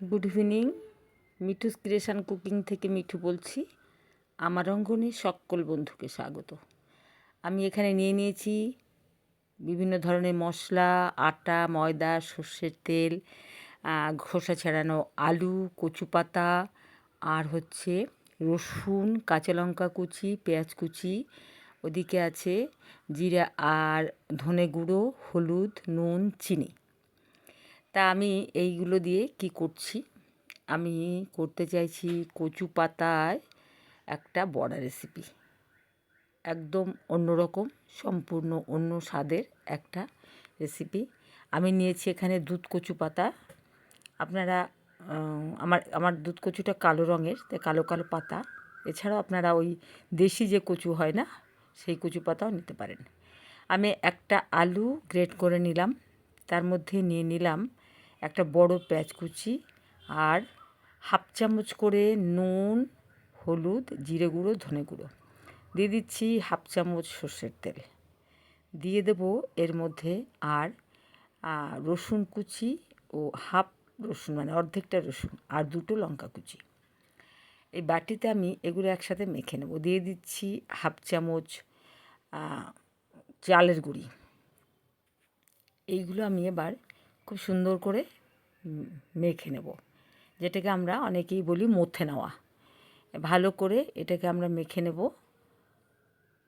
Good evening Mithu's creation cooking থেকে মিঠু বলছি। আমার অঙ্গনে সকল বন্ধুকে স্বাগত। আমি এখানে নিয়ে নিয়েছি বিভিন্ন ধরনের মশলা, আটা, ময়দা, সর্ষের তেল খোসা ছাড়ানো আলু, কচু পাতা, আর হচ্ছে রসুন, কাঁচা লঙ্কা কুচি, পেঁয়াজ কুচি। ওদিকে আছে জিরা আর ধনে গুঁড়ো, হলুদ, নুন, চিনি। তা আমি এইগুলো দিয়ে কি করছি? আমি করতে চাইছি কচু পাতায় একটা বড়া রেসিপি একদম অন্যরকম, সম্পূর্ণ অন্য স্বাদের একটা রেসিপি আমি নিয়েছি এখানে দুধ কচু পাতা। আপনারা আমার আমার দুধ কচুটা কালো রঙের তাই কালো কালো পাতা। এছাড়াও আপনারা ওই দেশি যে কচু হয় না, সেই কচু পাতাও নিতে পারেন। আমি একটা আলু গ্রেট করে নিলাম। তার মধ্যে নিয়ে নিলাম একটা বড় পেঁয়াজ কুচি আর হাফ চামচ করে নুন, হলুদ, জিরে গুঁড়ো, ধনে গুঁড়ো। দিয়ে দিচ্ছি হাফ চামচ সর্ষের তেল। দিয়ে দেব এর মধ্যে আর রসুন কুচি ও হাফ রসুন মানে অর্ধেকটা রসুন আর দুটো লঙ্কা কুচি। এই বাটিতে আমি এগুলো একসাথে মেখে নেব। দিয়ে দিচ্ছি হাফ চামচ চালের গুঁড়ি। এইগুলো আমি এবার খুব সুন্দর করে মেখে নেব। যেটাকে আমরা অনেকেই বলি মথে নেওয়া। ভালো করে এটাকে আমরা মেখে নেব।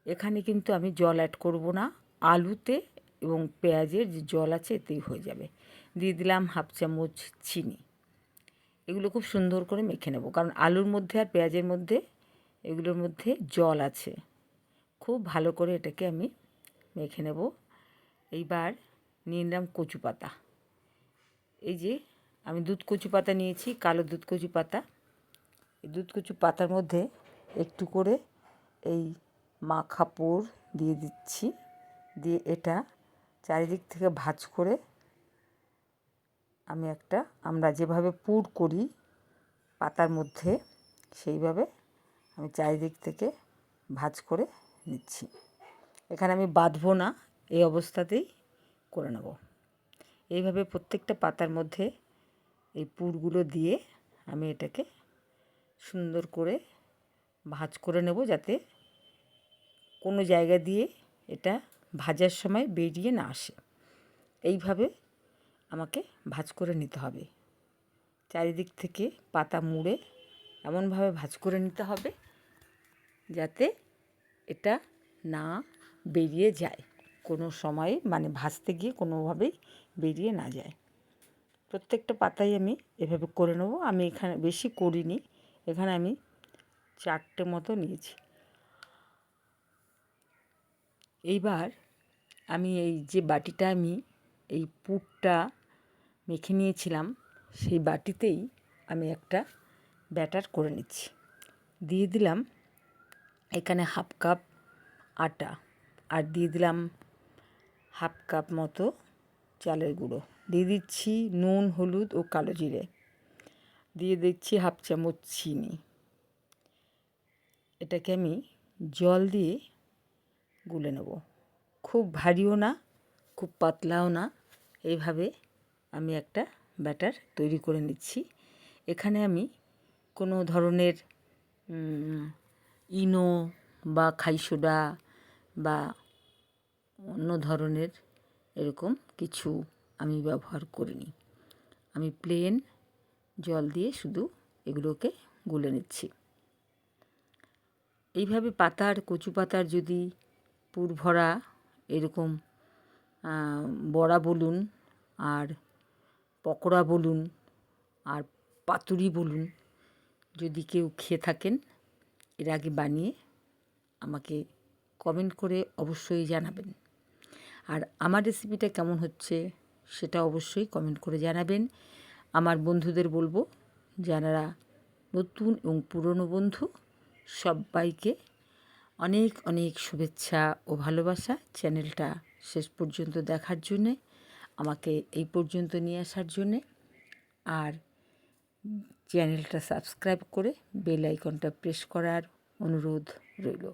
এখানে কিন্তু আমি জল অ্যাড করব না। আলুতে এবং পেঁয়াজের যে জল আছে এতেই হয়ে যাবে। দিয়ে দিলাম হাফ চামচ চিনি। এগুলো খুব সুন্দর করে মেখে নেব। কারণ আলুর মধ্যে আর পেঁয়াজের মধ্যে এগুলোর মধ্যে জল আছে। খুব ভালো করে এটাকে আমি মেখে নেব। এইবার নিয়ে নিলাম কচু পাতা এই যে আমি দুধ কচু পাতা নিয়েছি, কালো দুধ কচু পাতা। এই দুধ কচু পাতার মধ্যে একটু করে এই মাখা পোর দিয়ে দিচ্ছি। দিয়ে এটা চারিদিক থেকে ভাজ করে আমি একটা, আমরা যেভাবে পুর করি পাতার মধ্যে, সেইভাবে আমি চারিদিক থেকে ভাজ করে নিচ্ছি। এখানে আমি বাঁধবো না, এই অবস্থাতেই করে নেব। এইভাবে প্রত্যেকটা পাতার মধ্যে এই পুরগুলো দিয়ে আমি এটাকে সুন্দর করে ভাঁজ করে নেব যাতে কোনো জায়গা দিয়ে এটা ভাজার সময় বেরিয়ে না আসে। এইভাবে আমাকে ভাজ করে নিতে হবে। চারিদিক থেকে পাতা মুড়ে এমনভাবে ভাজ করে নিতে হবে যাতে এটা না বেরিয়ে যায়। কোনো সময়ে মানে ভাজতে গিয়ে কোনোভাবেই বেরিয়ে না যায়। প্রত্যেকটা পাতাই আমি এভাবে করে নেব। আমি এখানে বেশি করিনি। এখানে আমি চারটে মতো নিয়েছি। এইবার আমি এই যে বাটিটা আমি, এই পুরটা মেখে নিয়েছিলাম, সেই বাটিতেই আমি একটা ব্যাটার করে নিচ্ছি। দিয়ে দিলাম এখানে হাফ কাপ আটা। আর দিয়ে দিলাম হাফ কাপ মতো চালের গুঁড়ো। দিয়ে দিচ্ছি নুন, হলুদ ও কালো জিরে। দিয়ে দিচ্ছি হাফ চামচ চিনি। এটাকে আমি জল দিয়ে গুলে নেব। খুব ভারীও না, খুব পাতলাও না। এইভাবে আমি একটা ব্যাটার তৈরি করে নিচ্ছি। এখানে আমি কোনো ধরনের ইনো বা খাইসোডা বা অন্য ধরনের এরকম কিছু আমি ব্যবহার করিনি। আমি প্লেন জল দিয়ে শুধু এগুলোকে গুলে নিচ্ছি। এইভাবে পাতার, কচু পাতার যদি পুর ভরা এরকম বড়া বলুন আর পকোড়া বলুন আর পাতুরি বলুন যদি কেউ খেয়ে থাকেন, এর আগে বানিয়ে আমাকে কমেন্ট করে অবশ্যই জানাবেন। আর আমার রেসিপিটা কেমন হচ্ছে সেটা অবশ্যই কমেন্ট করে জানাবেন। আমার বন্ধুদের বলব, যারা নতুন এবং পুরনো বন্ধু, সবাইকে অনেক অনেক শুভেচ্ছা ও ভালোবাসা। চ্যানেলটা শেষ পর্যন্ত দেখার জন্যে, আমাকে এই পর্যন্ত নিয়ে আসার জন্যে। আর চ্যানেলটা সাবস্ক্রাইব করে বেল আইকনটা প্রেস করার অনুরোধ রইল।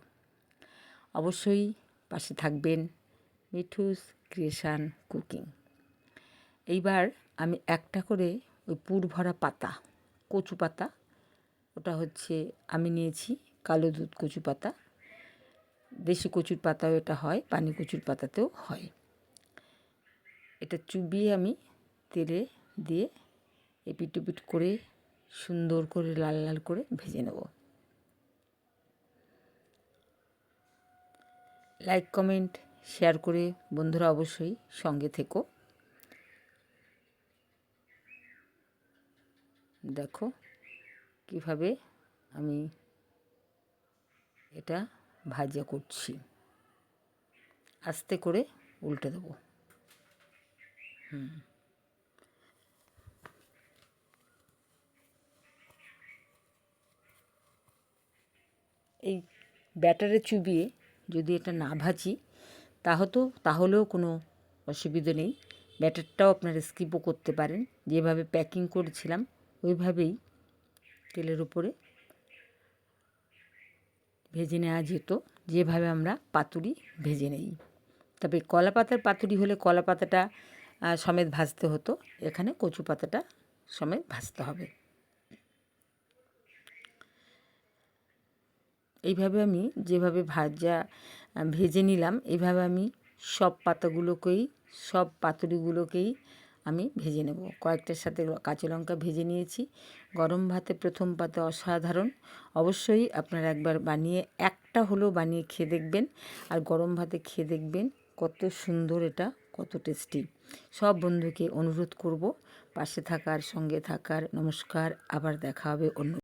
অবশ্যই পাশে থাকবেন। Mithu's creation cooking. এইবার আমি একটা করে ওই পুর ভরা পাতা, কচু পাতা, ওটা হচ্ছে আমি নিয়েছি কালো দুধ কচু পাতা। দেশি কচুর পাতাও এটা হয়, পানি কচুর পাতাতেও হয়। এটা চুবিয়ে আমি তেলে দিয়ে এপিট ওপিট করে সুন্দর করে লাল লাল করে ভেজে নেব। লাইক, কমেন্ট শেয়ার করে বন্ধুরা অবশ্যই সঙ্গে থেকো। দেখো কীভাবে আমি এটা ভাজা করছি। আস্তে করে উল্টে দেবো। হুম। এই ব্যাটারে চুবিয়ে যদি এটা না ভাজি তাহতো তাহলেও কোনো অসুবিধে নেই। ব্যাটারটাও আপনারা স্কিপও করতে পারেন। যেভাবে প্যাকিং করেছিলাম, ওইভাবেই তেলের উপরে ভেজে নেওয়া যেত। যেভাবে আমরা পাতুরি ভেজে নেই। তবে কলা পাতার পাতুরি হলে কলা পাতাটা সমেত ভাজতে হতো। এখানে কচু পাতাটা সমেত ভাজতে হবে। এইভাবে আমি যেভাবে ভাজা ভেজে নিলাম। এইভাবে আমি সব পাতাগুলোকেই, সব পাতুরিগুলোকেই আমি ভেজে নেব। কয়েকটার সাথে কাঁচা লঙ্কা ভেজে নিয়েছি। গরম ভাতে প্রথম পাতে অসাধারণ। অবশ্যই আপনারা একবার বানিয়ে, একটা হলেও বানিয়ে খেয়ে দেখবেন। আর গরম ভাতে খেয়ে দেখবেন কত সুন্দর এটা, কত টেস্টি। সব বন্ধুকে অনুরোধ করব, পাশে থাকার, সঙ্গে থাকার, নমস্কার। আবার দেখা হবে অন্য